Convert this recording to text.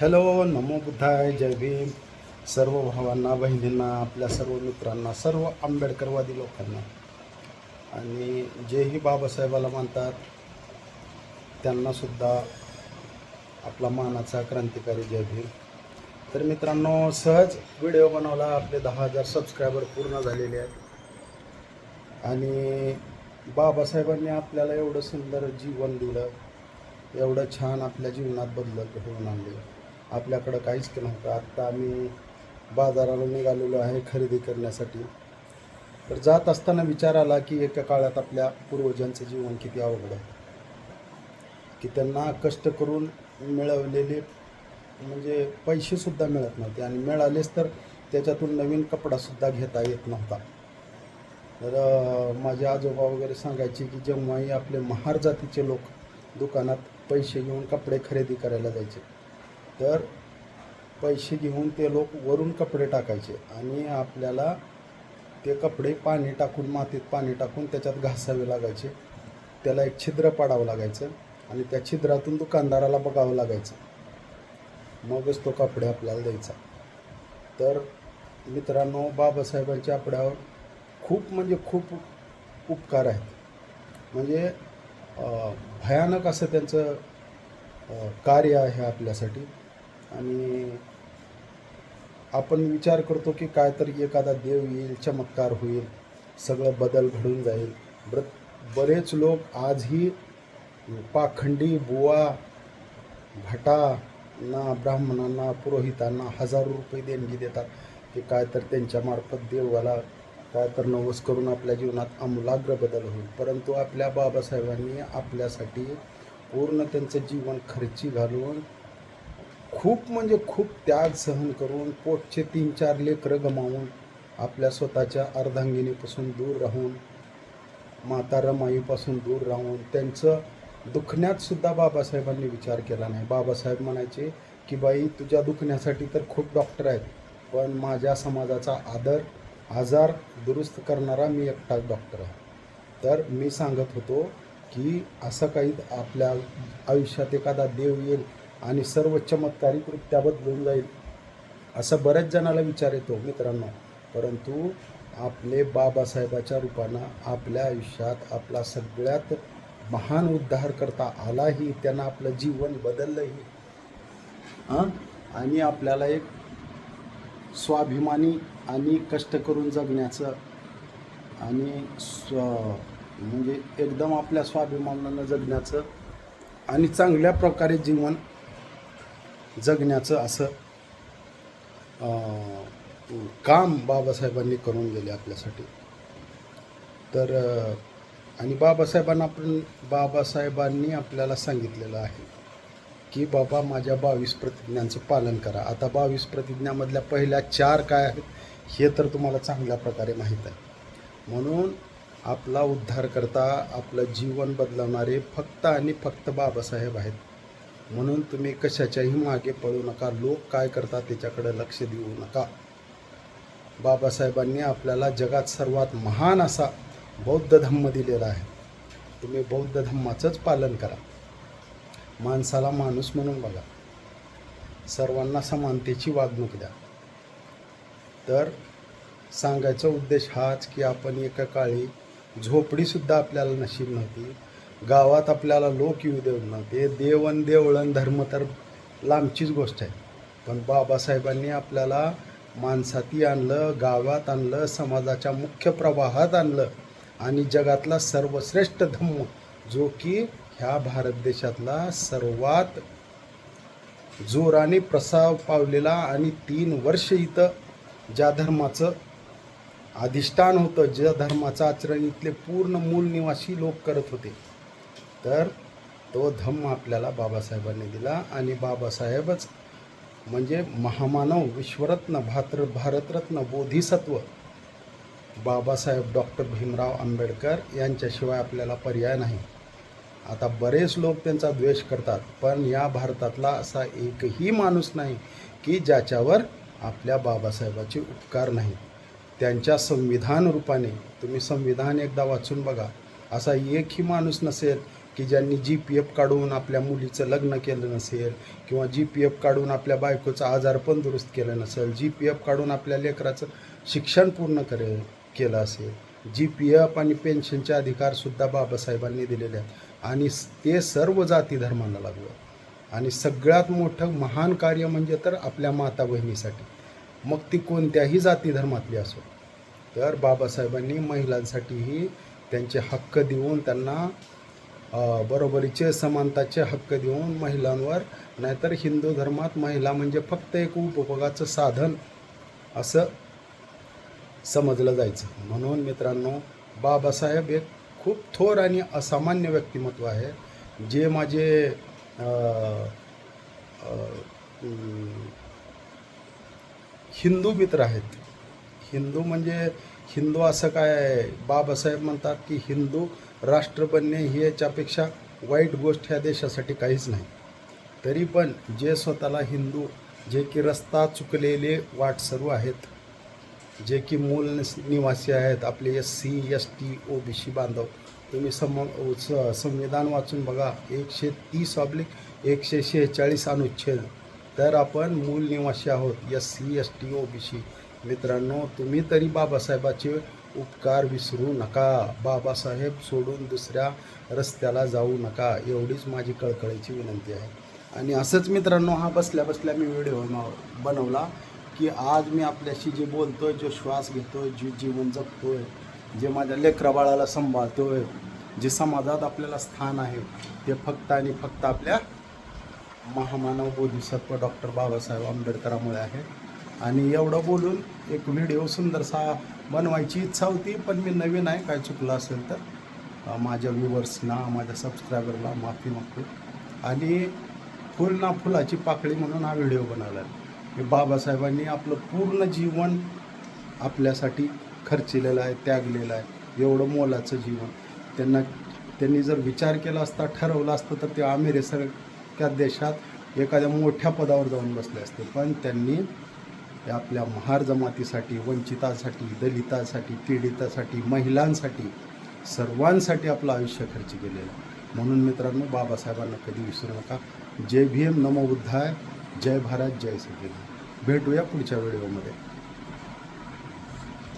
Hello नमो बुद्धाय जय भीम. सर्व भावांना बहिणींना आपल्या सर्व मित्रांना सर्व आंबेडकरवादी लोकांना. आणि जेही बाबासाहेबाला मानतात त्यांनासुद्धा आपला मानाचा क्रांतिकारी जय भीम. तर मित्रांनो सहज व्हिडिओ बनवला. आपले दहा हजार सबस्क्रायबर पूर्ण झालेले आहेत. आणि बाबासाहेबांनी आपल्याला एवढं सुंदर जीवन दिलं. एवढं छान आपल्या जीवनात बदल घडवून आणले. आपल्याकडं काहीच नव्हतं. आत्ता आम्ही बाजाराला निघालेलो आहे खरेदी करण्यासाठी. तर जात असताना विचार आला की एका काळात आपल्या पूर्वजांचं जीवन किती अवघड आहे. की त्यांना कष्ट करून मिळवलेले म्हणजे पैसेसुद्धा मिळत नव्हते. आणि मिळालेच तर त्याच्यातून नवीन कपडासुद्धा घेता येत नव्हता. तर माझे आजोबा वगैरे सांगायचे की जेव्हाही आपले महार जातीचे लोक दुकानात पैसे घेऊन कपडे खरेदी करायला जायचे तर पैसे घेऊन ते लोक वरून कपडे टाकायचे आणि आपल्याला ते कपडे पाणी टाकून मातीत पाणी टाकून त्याच्यात घासावे लागायचे. त्याला एक छिद्र पाडावं लागायचं आणि त्या छिद्रातून दुकानदाराला बघावं लागायचं. मगच तो कपडे आपल्याला द्यायचा. तर मित्रांनो बाबासाहेबांच्या आपल्यावर खूप म्हणजे खूप उपकार आहेत. म्हणजे भयानक असं त्यांचं कार्य आहे आपल्यासाठी. आणि आपण विचार करतो की काहीतरी एखादा देव येईल चमत्कार होईल सगळं बदल घडून जाईल. बर बरेच लोक आजही पाखंडी बुवा भटांना ब्राह्मणांना पुरोहितांना हजारो रुपये देणगी देतात. की काय तर त्यांच्यामार्फत देवाला काय तर नवस करून आपल्या जीवनात आमूलाग्र बदल होईल. परंतु आपल्या बाबासाहेबांनी आपल्यासाठी पूर्ण त्यांचं जीवन खर्ची घालून खूप म्हणजे खूप त्याग सहन करून पोटचे तीन चार लेकरं गमावून आपल्या स्वतःच्या अर्धांगिनीपासून दूर राहून माता रमाईपासून दूर राहून त्यांचं दुखण्यातसुद्धा बाबासाहेबांनी विचार केला नाही. बाबासाहेब म्हणायचे की बाई तुझ्या दुखण्यासाठी तर खूप डॉक्टर आहेत पण माझ्या समाजाचा आदर आजार दुरुस्त करणारा मी एकटाच डॉक्टर आहे. तर मी सांगत होतो की असं काही आपल्या आयुष्यात एखादा देव येईल आणि सर्व चमत्कारिकरित्या बदलून जाईल. असं बऱ्याच जणाला विचार येतो मित्रांनो. परंतु आपले बाबासाहेबाच्या रूपानं आपल्या आयुष्यात आपला सगळ्यात महान उद्धार करता आलाही त्यांना आपलं जीवन बदललंही. हां? आणि आपल्याला एक स्वाभिमानी आणि कष्ट करून जगण्याचं आणि स्व म्हणजे एकदम आपल्या स्वाभिमानानं जगण्याचं आणि चांगल्या प्रकारे जीवन जगण्याचं असं काम बाबासाहेबांनी करून गेले आपल्यासाठी. तर आणि बाबासाहेबांना आपण बाबासाहेबांनी आपल्याला सांगितलेलं आहे की बाबा माझ्या बावीस प्रतिज्ञांचं पालन करा. आता बावीस प्रतिज्ञामधल्या पहिल्या चार काय आहेत हे तर तुम्हाला चांगल्या प्रकारे माहीत आहे. म्हणून आपला उद्धार करता आपलं जीवन बदलवणारे फक्त आणि फक्त बाबासाहेब आहेत. म्हणून तुम्ही कशाच्याही मागे पळू नका. लोक काय करतात त्याच्याकडे लक्ष देऊ नका. बाबासाहेबांनी आपल्याला जगात सर्वात महान असा बौद्ध धम्म दिलेला आहे. तुम्ही बौद्ध धम्माचंच पालन करा. माणसाला माणूस म्हणून बघा. सर्वांना समानतेची वागणूक द्या. तर सांगायचा उद्देश हाच की आपण एका काळी झोपडीसुद्धा आपल्याला नशीब नव्हती. गावात आपल्याला लोक येऊ देऊ नव्हते देवण देवळण धर्म तर लांबचीच गोष्ट आहे. पण बाबासाहेबांनी आपल्याला माणसाती आणलं गावात आणलं समाजाच्या मुख्य प्रवाहात आणलं आणि जगातला सर्वश्रेष्ठ धम्म जो की ह्या भारत देशातला सर्वात जोराने प्रसाव पावलेला आणि तीन वर्ष इथं ज्या धर्माचं अधिष्ठान होतं ज्या धर्माचं आचरण इथले पूर्ण मूल निवासी लोक करत होते. तर तो धम्म आपल्याला बाबासाहेबांनी दिला आणि बाबासाहेबच म्हणजे महामानव विश्वरत्न भात्र भारतरत्न बोधिसत्व बाबासाहेब डॉक्टर भीमराव आंबेडकर यांच्याशिवाय आपल्याला पर्याय नाही. आता बरेच लोक त्यांचा द्वेष करतात पण या भारतातला असा एकही माणूस नाही की ज्याच्यावर आपल्या बाबासाहेबाचे उपकार नाहीत त्यांच्या संविधान रूपाने तुम्ही संविधान एकदा वाचून बघा असा एकही माणूस नसेल की ज्यांनी जी पी एफ काढून आपल्या मुलीचं लग्न केलं नसेल किंवा जी पी एफ काढून आपल्या बायकोचं आजार पण दुरुस्त केलं नसेल जी पी एफ काढून आपल्या लेकराचं शिक्षण पूर्ण करे केलं असेल जी पी एफ आणि पेन्शनचे अधिकारसुद्धा बाबासाहेबांनी दिलेले आहेत. आणि ते सर्व जाती धर्मांना लागलं आणि सगळ्यात मोठं महान कार्य म्हणजे तर आपल्या माता बहिणीसाठी. मग ती कोणत्याही जाती धर्मातली असो. तर बाबासाहेबांनी महिलांसाठीही त्यांचे हक्क देऊन त्यांना बरोबरीचे समानताचे हक्क देऊन महिलांवर नाहीतर हिंदू धर्मात महिला म्हणजे फक्त एक उपभोगाचं साधन असं समजलं जायचं. म्हणून मित्रांनो बाबासाहेब एक खूप थोर आणि असामान्य व्यक्तिमत्व आहे. जे माझे हिंदू मित्र आहेत. हिंदू म्हणजे हिंदू असं काय बाबासाहेब म्हणतात की हिंदू राष्ट्र बनणे ही याच्यापेक्षा वाईट गोष्ट ह्या देशासाठी काहीच नाही. तरी पण जे स्वतःला हिंदू जे की रस्ता चुकलेले वाटसरू आहेत जे की मूल निवासी आहेत आपले S C S T O B C बांधव तुम्ही सम स- संविधान वाचून बघा एकशे तीस ऑब्लिक एकशे शेहेचाळीस अनुच्छेद. तर आपण मूल निवासी आहोत S C S T O B C. मित्रांनो तुम्ही तरी बाबासाहेबाचे उपकार विसरू नका. बाबासाहेब सोडून दुसऱ्या रस्त्याला जाऊ नका एवढीच माझी कळकळीची विनंती आहे. आणि असंच मित्रांनो हा बसल्या बसल्या मी व्हिडिओ बनव- बनवला की आज मी आपल्याशी जे बोलतो आहे जो श्वास घेतो आहे जे जीवन जगतो आहे जे माझ्या लेकराबाळाला आहे जे समाजात आपल्याला स्थान आहे ते फक्त आणि फक्त आपल्या महामानव बोधिसत्व डॉक्टर बाबासाहेब आंबेडकरामुळे आहे. आणि एवढं बोलून एक व्हिडिओ सुंदरसा बनवायची इच्छा होती पण मी नवीन आहे काय चुकलं असेल तर. माझ्या व्ह्युअर्सना माझ्या सबस्क्रायबरला माफी मागतो. आणि फुल ना फुलाची पाकळी म्हणून हा व्हिडिओ बनवला. आहे बाबासाहेबांनी आपलं पूर्ण जीवन आपल्यासाठी खर्चिलेलं आहे त्यागलेलं आहे. एवढं मोलाचं जीवन. त्यांना त्यांनी जर विचार केला असता ठरवलं असतं तर ते अमेरिकेसारख्या देशात एखाद्या मोठ्या पदावर जाऊन बसले असते. पण त्यांनी आपल्या महार जमातीसाठी वंचितासाठी दलितासाठी पीडितासाठी महिलांसाठी सर्वांसाठी आपलं आयुष्य खर्च केलेलं आहे. म्हणून मित्रांनो बाबासाहेबांना कधी विसरू नका. जय भीम नमो बुद्धाय. जय भारत जय सगळे. भेटूया पुढच्या व्हिडिओमध्ये.